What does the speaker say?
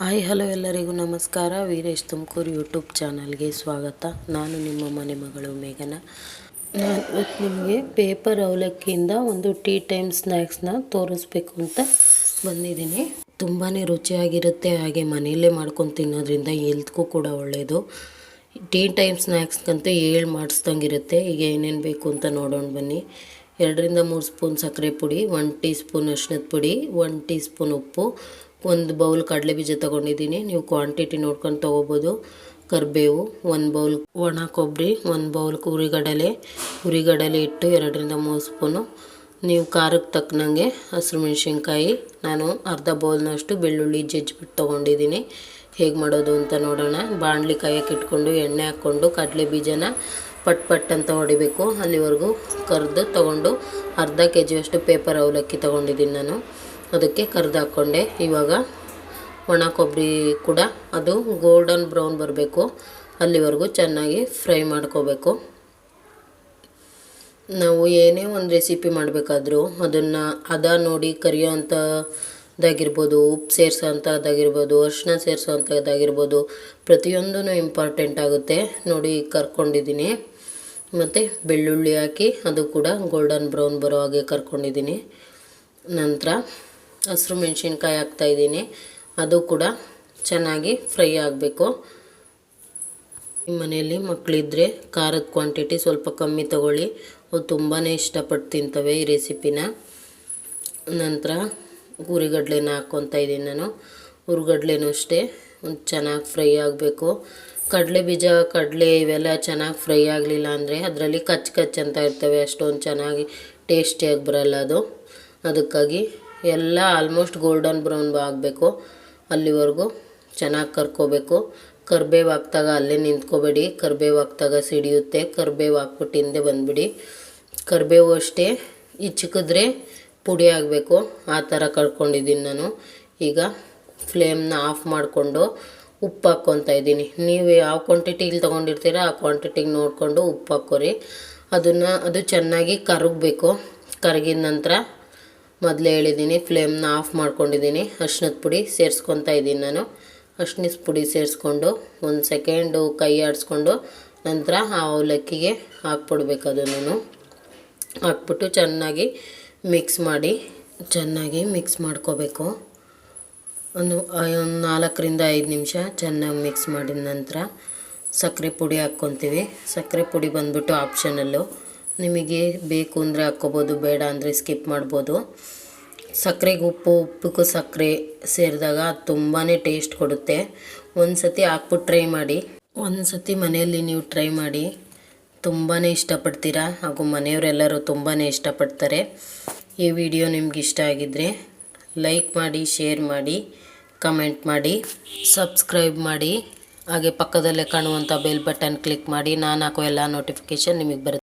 Hi, hello ಎಲ್ಲರಿಗೂ ನಮಸ್ಕಾರ. Veeresh Tumakuru YouTube ಚಾನಲ್ಗೆ ಸ್ವಾಗತ. ನಾನು ನಿಮ್ಮ ಮನೆ ಮಗಳು ಮೇಘನ. ನಾನು ಇವತ್ತು ನಿಮಗೆ ಪೇಪರ್ ಅವಲಕ್ಕಿಯಿಂದ ಒಂದು ಟೀ ಟೈಮ್ ಸ್ನ್ಯಾಕ್ಸ್ನ ತೋರಿಸ್ಬೇಕು ಅಂತ ಬಂದಿದ್ದೀನಿ. ತುಂಬಾ ರುಚಿಯಾಗಿರುತ್ತೆ, ಹಾಗೆ ಮನೆಯಲ್ಲೇ ಮಾಡ್ಕೊಂಡು ತಿನ್ನೋದ್ರಿಂದ ಹೆಲ್ತ್ಗೂ ಕೂಡ ಒಳ್ಳೆಯದು ಟೀ ಟೈಮ್ ಸ್ನ್ಯಾಕ್ಸ್ಗಂತೂ ಏಳು ಮಾಡಿಸ್ದಂಗಿರುತ್ತೆ. ಈಗ ಏನೇನು ಬೇಕು ಅಂತ ನೋಡೋಣ ಬನ್ನಿ. ಎರಡರಿಂದ ಮೂರು ಸ್ಪೂನ್ ಸಕ್ಕರೆ ಪುಡಿ ಒನ್ ಟೀ ಸ್ಪೂನ್ ಅರ್ಶಿನದ ಪುಡಿ ಒನ್ ಟೀ ಸ್ಪೂನ್ ಉಪ್ಪು ಒಂದು ಬೌಲ್ ಕಡಲೆ ಬೀಜ ತೊಗೊಂಡಿದ್ದೀನಿ. ನೀವು ಕ್ವಾಂಟಿಟಿ ನೋಡ್ಕೊಂಡು ತೊಗೋಬೋದು. ಕರಿಬೇವು, ಒಂದು ಬೌಲ್ ಒಣ ಕೊಬ್ಬರಿ ಒಂದು ಬೌಲ್ ಉರಿಗಡಲೆ. ಉರಿಗಡಲೆ ಇಟ್ಟು ಎರಡರಿಂದ ಮೂರು ಸ್ಪೂನು. ನೀವು ಖಾರಕ್ಕೆ ತಕ್ಕನಂಗೆ ಹಸಿರು ಮೆಣಸಿನ್ಕಾಯಿ. ನಾನು ಅರ್ಧ ಬೌಲ್ನಷ್ಟು ಬೆಳ್ಳುಳ್ಳಿ ಜಜ್ಜಿಬಿಟ್ಟು ತೊಗೊಂಡಿದ್ದೀನಿ. ಹೇಗೆ ಮಾಡೋದು ಅಂತ ನೋಡೋಣ. ಬಾಣಲಿ ಕಾಯಕ್ಕೆ ಇಟ್ಕೊಂಡು ಎಣ್ಣೆ ಹಾಕ್ಕೊಂಡು, ಕಡಲೆ ಬೀಜನ ಪಟ್ ಪಟ್ ಅಂತ ಹೊಡಿಬೇಕು. ಅಲ್ಲಿವರೆಗೂ ಕರೆದು ತೊಗೊಂಡು ಅರ್ಧ ಕೆ ಜಿಯಷ್ಟು ಪೇಪರ್ ಅವಲಕ್ಕಿ ತೊಗೊಂಡಿದ್ದೀನಿ ನಾನು. ಅದಕ್ಕೆ ಕರೆದಾಕೊಂಡೆ. ಇವಾಗ ಒಣ ಕೊಬ್ಬರಿ ಕೂಡ ಅದು ಗೋಲ್ಡನ್ ಬ್ರೌನ್ ಬರಬೇಕು. ಅಲ್ಲಿವರೆಗೂ ಚೆನ್ನಾಗಿ ಫ್ರೈ ಮಾಡ್ಕೋಬೇಕು. ನಾವು ಏನೇ ಒಂದು ರೆಸಿಪಿ ಮಾಡಬೇಕಾದ್ರೂ ಅದನ್ನು ಅದ ನೋಡಿ ಕರಿಯೋ ಅಂಥದ್ದಾಗಿರ್ಬೋದು ಉಪ್ಪು ಸೇರಿಸೋ ಅಂಥದ್ದಾಗಿರ್ಬೋದು ಅರಿಶಿನ ಸೇರಿಸೋ ಅಂಥದ್ದಾಗಿರ್ಬೋದು ಪ್ರತಿಯೊಂದೂ ಇಂಪಾರ್ಟೆಂಟ್ ಆಗುತ್ತೆ. ನೋಡಿ ಕರ್ಕೊಂಡಿದ್ದೀನಿ. ಮತ್ತು ಬೆಳ್ಳುಳ್ಳಿ ಹಾಕಿ ಅದು ಕೂಡ ಗೋಲ್ಡನ್ ಬ್ರೌನ್ ಬರೋ ಹಾಗೆ ಕರ್ಕೊಂಡಿದ್ದೀನಿ. ನಂತರ ಹಸಿರು ಮೆಣಸಿನ್ಕಾಯಿ ಹಾಕ್ತಾಯಿದ್ದೀನಿ ಅದು ಕೂಡ ಚೆನ್ನಾಗಿ ಫ್ರೈ ಆಗಬೇಕು. ನಿಮ್ಮ ಮನೆಯಲ್ಲಿ ಮಕ್ಕಳಿದ್ರೆ ಖಾರದ ಕ್ವಾಂಟಿಟಿ ಸ್ವಲ್ಪ ಕಮ್ಮಿ ತಗೊಳ್ಳಿ. ಅವು ತುಂಬಾ ಇಷ್ಟಪಟ್ಟು ತಿಂತವೆ ಈ ರೆಸಿಪಿನ. ನಂತರ ಹುರಿಗಡ್ಲೆನ ಹಾಕ್ಕೊತಾ ಇದ್ದೀನಿ ನಾನು. ಹುರಿಗಡ್ಲೆನೂ ಅಷ್ಟೇ. ಒಂದು ಚೆನ್ನಾಗಿ ಫ್ರೈ ಆಗಬೇಕು. ಕಡಲೆ ಬೀಜ, ಕಡಲೆ ಇವೆಲ್ಲ ಚೆನ್ನಾಗಿ ಫ್ರೈ ಆಗಲಿಲ್ಲ ಅಂದರೆ ಅದರಲ್ಲಿ ಕಚ್ ಕಚ್ ಅಂತ ಇರ್ತವೆ. ಅಷ್ಟೊಂದು ಚೆನ್ನಾಗಿ ಟೇಸ್ಟಿಯಾಗಿ ಬರಲ್ಲ ಅದು. ಅದಕ್ಕಾಗಿ ಎಲ್ಲ ಆಲ್ಮೋಸ್ಟ್ ಗೋಲ್ಡನ್ ಬ್ರೌನ್ ಆಗಬೇಕು. ಅಲ್ಲಿವರೆಗೂ ಚೆನ್ನಾಗಿ ಕರ್ಕೋಬೇಕು. ಕರ್ಬೇವು ಹಾಕ್ದಾಗ ಅಲ್ಲೇ ನಿಂತ್ಕೋಬೇಡಿ. ಕರ್ಬೇವು ಹಾಕ್ದಾಗ ಸಿಡಿಯುತ್ತೆ. ಕರ್ಬೇವು ಹಾಕ್ಬಿಟ್ಟು ಹಿಂದೆ ಬಂದುಬಿಡಿ. ಕರ್ಬೇವು ಅಷ್ಟೇ. ಚಿಕ್ಕಿದ್ರೆ ಪುಡಿ ಆಗಬೇಕು. ಆ ಥರ ಕಳ್ಕೊಂಡಿದ್ದೀನಿ ನಾನು. ಈಗ ಫ್ಲೇಮ್ನ ಆಫ್ ಮಾಡಿಕೊಂಡು ಉಪ್ಪು ಹಾಕ್ಕೊತಾ ಇದ್ದೀನಿ. ನೀವು ಯಾವ ಕ್ವಾಂಟಿಟಿಲಿ ತೊಗೊಂಡಿರ್ತೀರ ಆ ಕ್ವಾಂಟಿಟಿಗೆ ನೋಡಿಕೊಂಡು ಉಪ್ಪು ಹಾಕ್ಕೊರಿ. ಅದನ್ನು ಅದು ಚೆನ್ನಾಗಿ ಕರಗಬೇಕು. ಕರಗಿದ ನಂತರ ಮೊದಲೇ ಹೇಳಿದ್ದೀನಿ ಫ್ಲೇಮ್ನ ಆಫ್ ಮಾಡ್ಕೊಂಡಿದ್ದೀನಿ ಅರ್ಶಿನದ ಪುಡಿ ಸೇರಿಸ್ಕೊತಾ ಇದ್ದೀನಿ ನಾನು. ಅರ್ಶಿನದ ಪುಡಿ ಸೇರಿಸ್ಕೊಂಡು ಒಂದು ಸೆಕೆಂಡು ಕೈ ಆಡಿಸ್ಕೊಂಡು ನಂತರ ಆ ಅವಲಕ್ಕಿಗೆ ಹಾಕ್ಬಿಡ್ಬೇಕು ಅದನ್ನು ಹಾಕ್ಬಿಟ್ಟು ಚೆನ್ನಾಗಿ ಮಿಕ್ಸ್ ಮಾಡಿ, ಚೆನ್ನಾಗಿ ಮಿಕ್ಸ್ ಮಾಡ್ಕೋಬೇಕು. ಒಂದು ಒಂದು ನಾಲ್ಕರಿಂದ ಐದು ನಿಮಿಷ ಚೆನ್ನಾಗಿ ಮಿಕ್ಸ್ ಮಾಡಿದ ನಂತರ ಸಕ್ಕರೆ ಪುಡಿ ಹಾಕ್ಕೊತೀವಿ. ಸಕ್ಕರೆ ಪುಡಿ ಬಂದ್ಬಿಟ್ಟು ಆಪ್ಷನಲ್ಲು ನಿಮಗೆ ಬೇಕು ಅಂದರೆ ಹಾಕ್ಕೋಬೋದು, ಬೇಡ ಅಂದರೆ ಸ್ಕಿಪ್ ಮಾಡ್ಬೋದು. ಸಕ್ಕರೆಗೆ ಉಪ್ಪು ಉಪ್ಪಕ್ಕೂ ಸಕ್ಕರೆ ಸೇರಿದಾಗ ತುಂಬಾ ಟೇಸ್ಟ್ ಕೊಡುತ್ತೆ. ಒಂದು ಸತಿ ಹಾಕ್ಬಿಟ್ಟು ಟ್ರೈ ಮಾಡಿ. ಒಂದು ಸತಿ ಮನೆಯಲ್ಲಿ ನೀವು ಟ್ರೈ ಮಾಡಿ. ತುಂಬಾ ಇಷ್ಟಪಡ್ತೀರಾ? ಹಾಗೂ ಮನೆಯವರೆಲ್ಲರೂ ತುಂಬಾ ಇಷ್ಟಪಡ್ತಾರೆ. ಈ ವಿಡಿಯೋ ನಿಮ್ಗೆ ಇಷ್ಟ ಆಗಿದ್ದರೆ ಲೈಕ್ ಮಾಡಿ ಶೇರ್ ಮಾಡಿ ಕಮೆಂಟ್ ಮಾಡಿ ಸಬ್ಸ್ಕ್ರೈಬ್ ಮಾಡಿ. ಹಾಗೆ ಪಕ್ಕದಲ್ಲೇ ಕಾಣುವಂಥ ಬೆಲ್ ಬಟನ್ ಕ್ಲಿಕ್ ಮಾಡಿ. ನಾನು ಹಾಕೋ ಎಲ್ಲ ನೋಟಿಫಿಕೇಷನ್ ನಿಮಗೆ ಬರುತ್ತೆ.